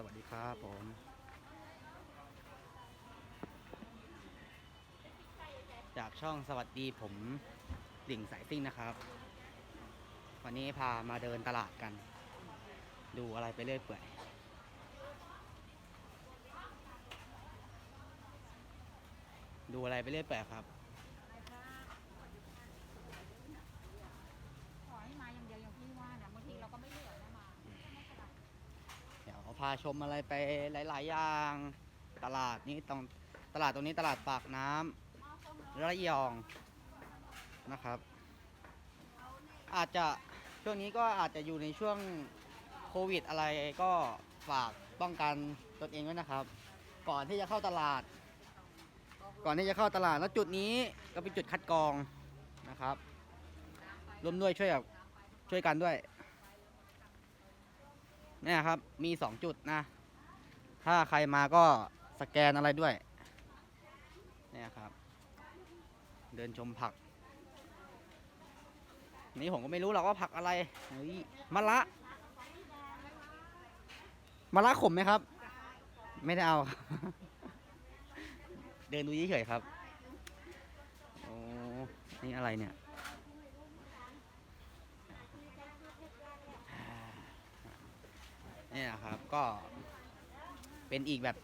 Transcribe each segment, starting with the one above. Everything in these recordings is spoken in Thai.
สวัสดีครับผมจากช่องสวัสดีผมดิ่งสายซิ่งนะครับ วันนี้พามาเดินตลาดกัน ดูอะไรไปเรื่อยเปื่อยดูอะไรไปเรื่อยเปื่อยครับ ขอให้มาอย่างเดียวอย่างพี่ว่านะบางทีเราก็ไม่เหลือนะมา เดี๋ยว พาชมอะไรไปหลาย ๆ อย่าง ตลาดนี้ตรงตลาดตรงนี้ตลาดปากน้ำระยองนะครับ อาจจะช่วงนี้ก็อาจจะอยู่ในช่วงโควิดอะไรก็ฝากป้องกันตนเองด้วยนะครับ ก่อนที่จะเข้าตลาด ก่อนที่จะเข้าตลาดแล้วจุดนี้ก็เป็นจุดคัดกรองนะครับร่วมด้วยช่วยกับช่วยกันด้วย เนี่ยครับ มีสองจุดนะ ถ้าใครมาก็สแกนอะไรด้วย เนี่ยครับ เดินชมผัก นี่ผมก็ไม่รู้หรอกว่าผักอะไรเฮ้ยมะละมะละขมไหมครับ ไม่ได้เอา เดินดูเฉยๆครับ โอ้ นี่อะไรเนี่ย เนี่ยครับก็เป็นอีกแบบ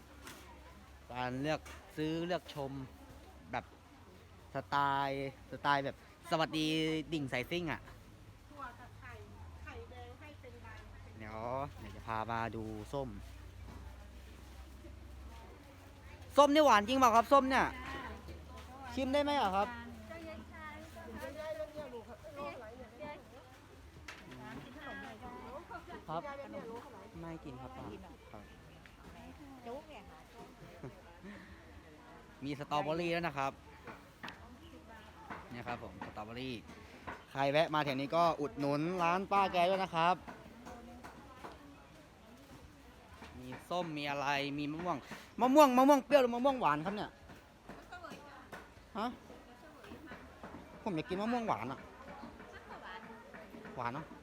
การเลือกซื้อเลือกชมแบบสไตล์สไตล์แบบสวัสดีดิ่งใส่ซิ่งอะ่ะถั่วกับไข่ไข่แดงให้เป็นใบเดี๋ยวเดี๋ยวจะพามาดูส้ม ส้มนี่หวานจริงเปล่าครับส้มเนี่ย ชิมได้ไหมอะครับครับ ไหร่เนี่ยครับยายเนี่ยโลเท่าไหร่ไม่กินครับป้าครับจุ๊กเนี่ยค่ะมีสตรอเบอรี่แล้วนะครับ เนี่ยครับผมสตรอเบอรี่ ใครแวะมาแถวนี้ก็อุดหนุนร้านป้าแกด้วยนะครับ มีส้มมีอะไรมีมะม่วงมะม่วงมะม่วงเปรี้ยวหรือมะม่วงหวานครับเนี่ยฮะผมอยากกินมะม่วงหวานอะหวานเนาะ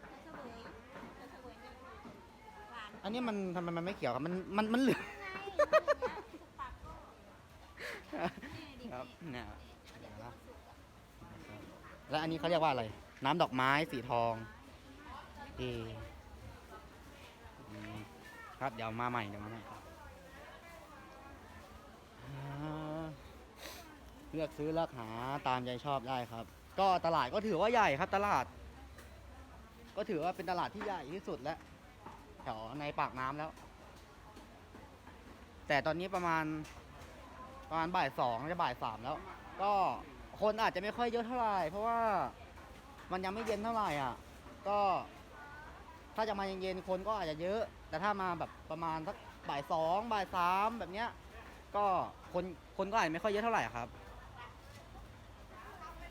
อันนี้มันทำไมมันไม่เขียวครับ มันมันมันเหลืองครับเนี่ยนะครับแล้วอันนี้เขาเรียกว่าอะไร น้ำดอกไม้สีทองเออืมครับเดี๋ยวมาใหม่เดี๋ยวมาใหม่ครับอ่าเลือกซื้อเลือกหาตามใจชอบได้ครับ ก็ตลาดก็ถือว่าใหญ่ครับตลาด ก็ถือว่าเป็นตลาดที่ใหญ่ที่สุดแล้ว แถวในปากน้ำแล้ว แต่ตอนนี้ประมาณประมาณบ่ายสองจะบ่ายสามแล้ว ก็คนอาจจะไม่ค่อยเยอะเท่าไหร่เพราะว่ามันยังไม่เย็นเท่าไหร่อะ ก็ถ้าจะมาเย็นๆคนก็อาจจะเยอะ แต่ถ้ามาแบบประมาณสักบ่ายสองบ่ายสามแบบเนี้ย ก็คนคนก็อาจจะไม่ค่อยเยอะเท่าไหร่ครับ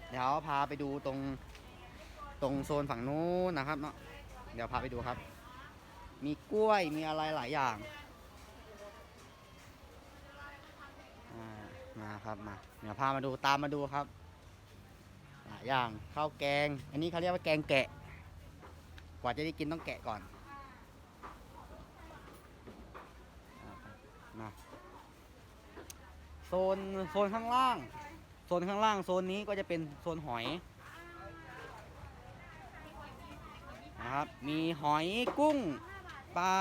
เดี๋ยวพาไปดูตรงตรงโซนฝั่งนู้นนะครับเนาะเดี๋ยวพาไปดูครับ มีกล้วยมีอะไรหลายอย่างมาครับมาเดี๋ยวพามาดูตามมาดูครับ หลายอย่างข้าวแกง อันนี้เขาเรียกว่าแกงแกะ กว่าจะได้กินต้องแกะก่อนมาโซนโซนข้างล่าง โซนข้างล่างโซนนี้ก็จะเป็นโซนหอยนะครับ มีหอยกุ้ง ปลา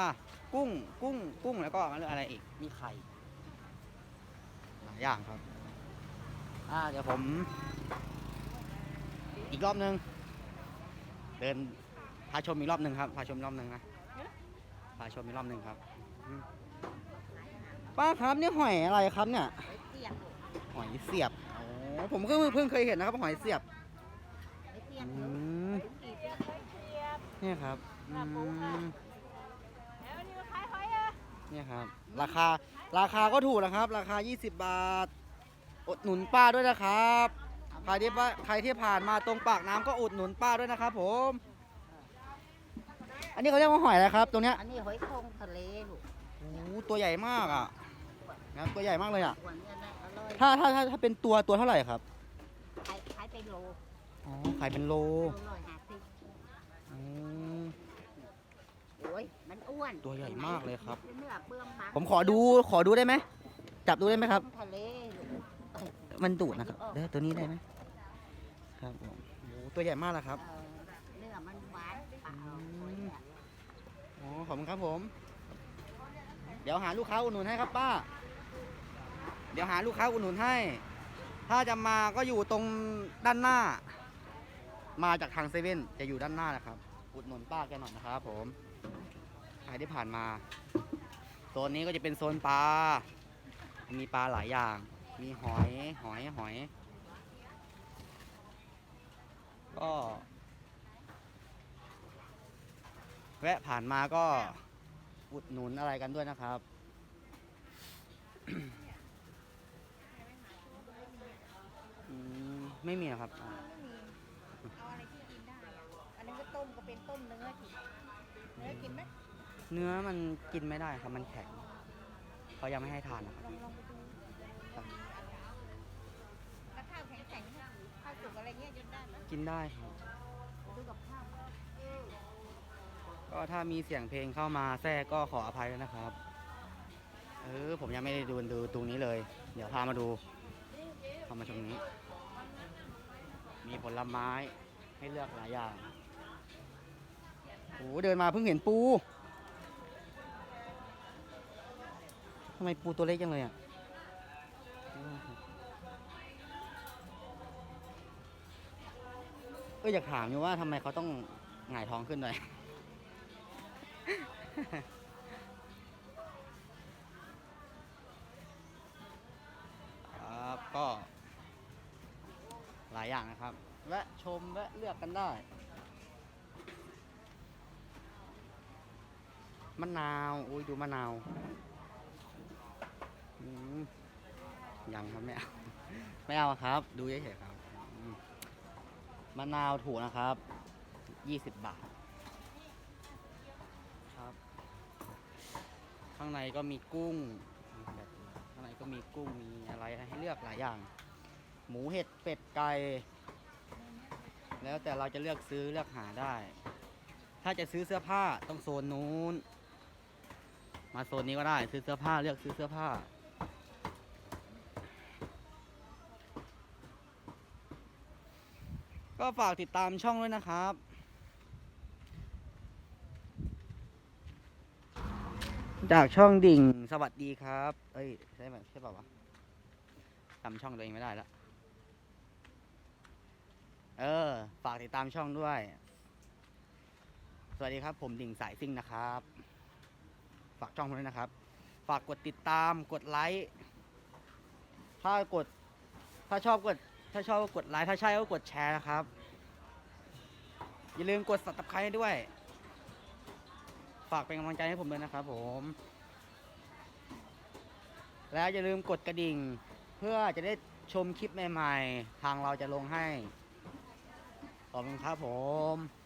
กุ้งกุ้งกุ้งแล้วก็อะไรอีกมีไข่หลายอย่างครับ อ่าเดี๋ยวผม อีกรอบนึง เดินพาชมอีกรอบหนึ่งครับพาชมอีกรอบหนึ่งนะพาชมอีกรอบหนึ่งครับอืมป้าครับนี่หอยอะไรครับเนี่ยเสียบหอยเสียบอ๋อผมก็เพิ่งเคยเห็นนะครับ หอยเสียบไม่เสียอืบมกี่เสียบเสียบเนี่ยครับอืม แล้วนี่มาขายหอยอะ เนี่ยครับ ราคาราคาก็ถูกนะครับ ราคา 20 บาทอุดหนุนป้าด้วยนะครับใครที่ป้าใครที่ผ่านมาตรงปากน้ำก็อุดหนุนป้าด้วยนะครับผม อันนี้เขาเรียกว่าหอยอะไรครับ ตรงเนี้ยอันนี้หอยโครงทะเลลูกโอ้โหตัวใหญ่มากอะนะตัวใหญ่มากเลยอะส่วนนี้นะอร่อยถ้าถ้าถ้าถ้าเป็นตัวตัวเท่าไหร่ครับ ขายขายเป็นโลอ๋อขายเป็นโลโลร้อยห้าสิบอืม โอ้ยมันออ้วนตัวใหญ่มากเลยครับ เนื้อเปลืองหนังผมขอดูขอดูได้ไหมจับดูได้ไหมครับ ทะเลลูกมันดูดนะครับเด้อตัวนี้ได้ไหมครับผมโอ้ตัวใหญ่มากเลยครับเออเนื้อมันหวานเปล่าสวยอะอ๋อขอบคุณครับผม เดี๋ยวหาลูกค้าอุดหนุนให้ครับป้า เดี๋ยวหาลูกค้าอุดหนุนให้ ถ้าจะมาก็อยู่ตรงด้านหน้า มาจากทางเซเว่นจะอยู่ด้านหน้านะครับ อุดหนุนป้าแกหน่อยนะครับผม ใครที่ผ่านมาโซนนี้ก็จะเป็นโซนปลา มีปลาหลายอย่าง มีหอย หอย หอย ก็ แวะผ่านมาก็อุดหนุนอะไรกันด้วยนะครับ ไม่มีครับอ่าเอาอะไรที่กินได้อะอันนี้ก็ต้มก็เป็นต้มเนื้อทีเนื้อกินไหม เนื้อมันกินไม่ได้ครับ มันแข็งเขายังไม่ให้ทานนะครับลองลองไปดูครับแล้วข้าวแข็งๆข้าวสุกอะไรเงี้ยกินได้ไหมกินได้ครับดูกับข้าวก็ถ้ามีเสียงเพลงเข้ามาแทรกก็ขออภัยด้วยนะครับ เออผมยังไม่ได้ดูดูตรงนี้เลย เดี๋ยวพามาดูพามาชมนี้ มีผลไม้ให้เลือกหลายอย่างโอ้เดินมาเพิ่งเห็นปูำไมปูตัวเล็กจังเลยอะเอออยากถามอยู่ว่าทำไมเขาต้องหงายท้องขึ้นหน่อย ครับก็ หลายอย่างนะครับ แวะชมแวะเลือกกันได้ มะนาว อุ้ยดูมะนาว ยังครับไม่เอาไม่เอาครับ ดูเฉยๆครับมมะนาวถูกนะครับยี่สิบบาท ครับ ข้างในก็มีกุ้งแบบข้างในก็มีกุ้งมีอะไรให้เลือกหลายอย่าง หมูเห็ดเป็ดไก่แล้วแต่เราจะเลือกซื้อเลือกหาได้ ถ้าจะซื้อเสื้อผ้าต้องโซนนู้น มาโซนนี้ก็ได้ซื้อเสื้อผ้าเลือกซื้อเสื้อผ้า ก็ฝากติดตามช่องด้วยนะครับ จากช่องดิ่งสวัสดีครับ เอ้ย ใช่ไหมใช่ป่าวะจำช่องตัวเองไม่ได้แล้วเออ ฝากติดตามช่องด้วย สวัสดีครับ ผมดิ่งสายซิ่งนะครับ ฝากช่องด้วยนะครับ ฝากกดติดตามกดไลค์ถ้ากดถ้าชอบกด ถ้าชอบก็กดไลค์ถ้าใช่ก็กดแชร์นะครับ อย่าลืมกดสับตะไคร้ด้วย ฝากเป็นกำลังใจให้ผมด้วยนะครับผม แล้วอย่าลืมกดกระดิ่ง เพื่อจะได้ชมคลิปใหม่ ๆ ทางเราจะลงให้ ขอบคุณครับผม